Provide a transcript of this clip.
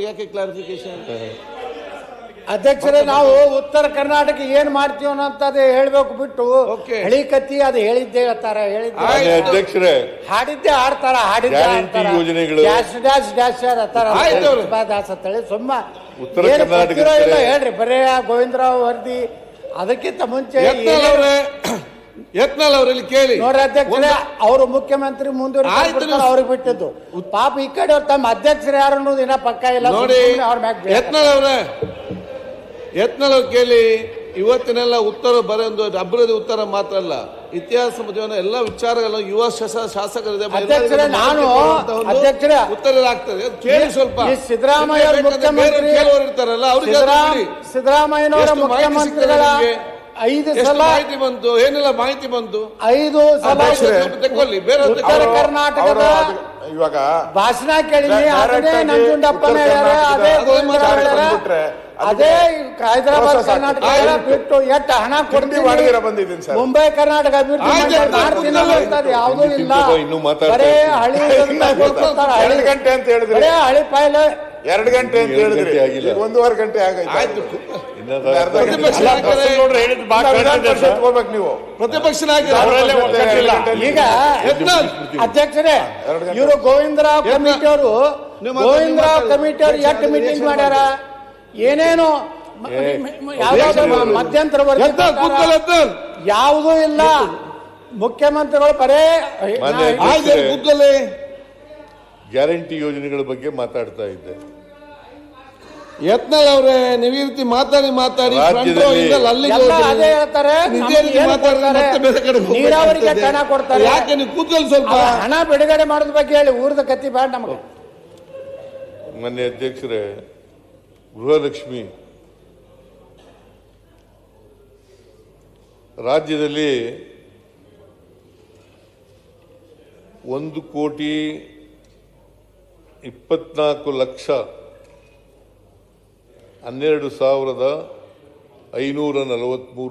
ಯಾಕೆ ಕ್ಲಾರಿಫಿಕೇಶನ್ ಅಧ್ಯಕ್ಷರೇ ನಾವು ಉತ್ತರ ಕರ್ನಾಟಕ ಏನ್ ಅಂತ ಅನ್ನೋಂಥದ್ದು ಹೇಳ್ಬೇಕು ಬಿಟ್ಟು Okay. ಹಳಿ ಕತ್ತಿ ಅದು ಹೇಳಿದ್ದೆ ಹೇಳ್ತಾರ ಹೇಳಿದ್ದೆ ಆಯ್ತು. ಅಧ್ಯಕ್ಷರೇ ಹಾಡಿದ್ದೆ ಆಡ್ತಾರ ಹಾಡಿದ್ದೆ Guarantee ಆಡ್ತಾರ ಯೋಜನೆಗಳು. ಡ್ಯಾಶ್ ಡ್ಯಾಶ್ ಡ್ಯಾಶ್ ಅಂತಾರ ಆಯ್ತು ಅವ್ರೆ. ದಾಸ್ ಅಂತೇಳಿ ಸುಮ್ಮ ಉತ್ತರ ಏನು ಕರ್ನಾಟಕದ ಗೊತ್ತಿರೋ ಇಲ್ಲ ಹೇಳ್ರಿ ಬರೇ ಗೋವಿಂದರಾವ್ ವರದಿ ಅದಕ್ಕಿಂತ ಮುಂಚೆ ಏನೇನು- ಅವರೇ ಯತ್ನಾಳ್ ಅವರಲ್ಲಿ ಕೇಳಿ. ಅವರು ಮುಖ್ಯಮಂತ್ರಿ ಅವ್ರಿಗೆ ಬಿಟ್ಟಿದ್ದು. ಪಾಪ ಈ ಕಡೆ ಅವ್ರು ತಮ್ಮ ಅಧ್ಯಕ್ಷರು ಯಾರು ಅನ್ನೋದು ಇನ್ನ ಪಕ್ಕ ಇಲ್ಲ. ನೋಡಿ. ಯತ್ನಾಳ್ ಅವರೇ. ಯತ್ನಾಳ್ ಅವ್ರು ಕೇಳಿ ಇವತ್ತಿನೆಲ್ಲ ಉತ್ತರ ಬರೆಯೊಂದು ಅಭಿವೃದ್ಧಿ ಉತ್ತರ ಮಾತ್ರ ಅಲ್ಲ. ಇತಿಹಾಸ ಜೀವನ ಎಲ್ಲ ವಿಚಾರಗಳು ಯುವ ಶಾಸ- ಶಾಸಕರಿದೆ. ಅಧ್ಯಕ್ಷರೇ, ನಾನು ಮಾಹಿತಿ ಅಧ್ಯಕ್ಷರೇ, ಉತ್ತರ ಆಗ್ತದೆ. ಕೇಳಿ ಸ್ವಲ್ಪ. ಸಿದ್ದರಾಮಯ್ಯ ಇರ್ತಾರಲ್ಲ ಅವ್ರಿಗೆ. ಸಿದ್ದರಾಮಯ್ಯನವರ ಮುಖ್ಯಮಂತ್ರಿಗಳ? ಐದು ಸಲ ಮಾಹಿತಿ ಬಂತು? ಏನೆಲ್ಲ ಮಾಹಿತಿ ಬಂತು? ಐದು ಸಲ ತಗೊಳ್ಳಿ ಬೇರೆ ಉತ್ತರ ಕರ್ನಾಟಕದ ಇವಾಗ ಭಾಷಣ ಕೇಳಿ ಅದನ್ನೇ ನಂಜುಂಡಪ್ಪನ ಹೇಳ್ಯಾರ ಅದೇ ಅದೇ ಹೇಳ್ಯಾರ ಅದೇ ಹೈದರಾಬಾದ್ ಕರ್ನಾಟಕ ಬಿಟ್ಟು ಎಷ್ಟು ಹಣ ಕೊಡ್ತೀವಿ ಮಾಡಿದಿರ ಬಂದಿದ್ದೀನಿ ಸರ್. ಮುಂಬೈ ಕರ್ನಾಟಕ ಅಭಿವೃದ್ಧಿ ಯಾವ್ದು ಮಂಡಳಿ ಆಯ್ತು, ಮಾಡ್ತೀನಿ ಯಾವುದೂ ಇಲ್ಲ. ಬರೇ. ಹಳಿ ಎರಡು ಗಂಟೆ ಅಂತ ಹೇಳಿದ್ರೆ. ಹಳಿ ಪಾಯ್ಲೆ ಎರಡು ಗಂಟೆ ಅಂತ ಹೇಳಿದ್ರೆ. ಒಂದೂವರೆ ಗಂಟೆ ಆಗೈತೆ ಹೋಗ್ಬೇಕು ನೀವು. ಈಗ ಅಧ್ಯಕ್ಷರೇ. ಇವರು ಗೋವಿಂದರಾವ್ ಕಮಿಟಿ ಅವರು ಗೋವಿಂದರಾವ್ ಕಮಿಟಿ ಅವರು ಎಷ್ಟು ಮೀಟಿಂಗ್ ಮಾಡಿ. ಮಾಡ್ಯಾರ? ಏನೇನು? ಮಧ್ಯಂತರ ಯಾವುದೂ ಇಲ್ಲ. ಮುಖ್ಯಮಂತ್ರಿಗಳು ಬರೇ ಗ್ಯಾರಂಟಿ ಯೋಜನೆಗಳ ಬಗ್ಗೆ ಮಾತಾಡ್ತಾ ಇದ್ದೆ. ಯತ್ನಾಳ್ ಅವ್ರೆ ನೀವು ಈ ರೀತಿ ಮಾತಾಡಿ ಮಾತಾಡಿ ರಾಜ್ಯದಲ್ಲಿ front row ಇಂದ ಅಲ್ಲಿಗೆ ಎಲ್ಲ ಹೋಗಿ ಅದೇ ಹೇಳ್ತಾರೆ ನಿಜ ನಮ್ಗೆ ರೀತಿ ಏನು ಮಾತಾಡಿದ್ರೆ ಕೊಡ್ತಾರೆ? ಮತ್ತೆ ಬೇರೆ ಕಡೆ ಹೋಗ್ಬೇಕಾಗ್ತದೆ. ನೀರಾವರಿಗೆ ಹಣ ಕೊಡ್ತಾರೆ ಯಾಕೆ ನೀವು ಕೂತಲ್ಲಿ ಸ್ವಲ್ಪ ಹಣ ಬಿಡುಗಡೆ ಮಾಡೋದ್ ಬಗ್ಗೆ ಹೇಳಿ ಊರ್ದ ಕತ್ತಿ ಬ್ಯಾಡ ನಮಗೆ ಮಾನ್ಯ ಅಧ್ಯಕ್ಷರೇ ಗೃಹಲಕ್ಷ್ಮಿ ರಾಜ್ಯದಲ್ಲಿ ಒಂದು ಕೋಟಿ ಇಪ್ಪತ್ನಾಲ್ಕು ಲಕ್ಷ ಹನ್ನೆರಡು ಸಾವಿರದ ಐನೂರ ನಲವತ್ತ್ಮೂರು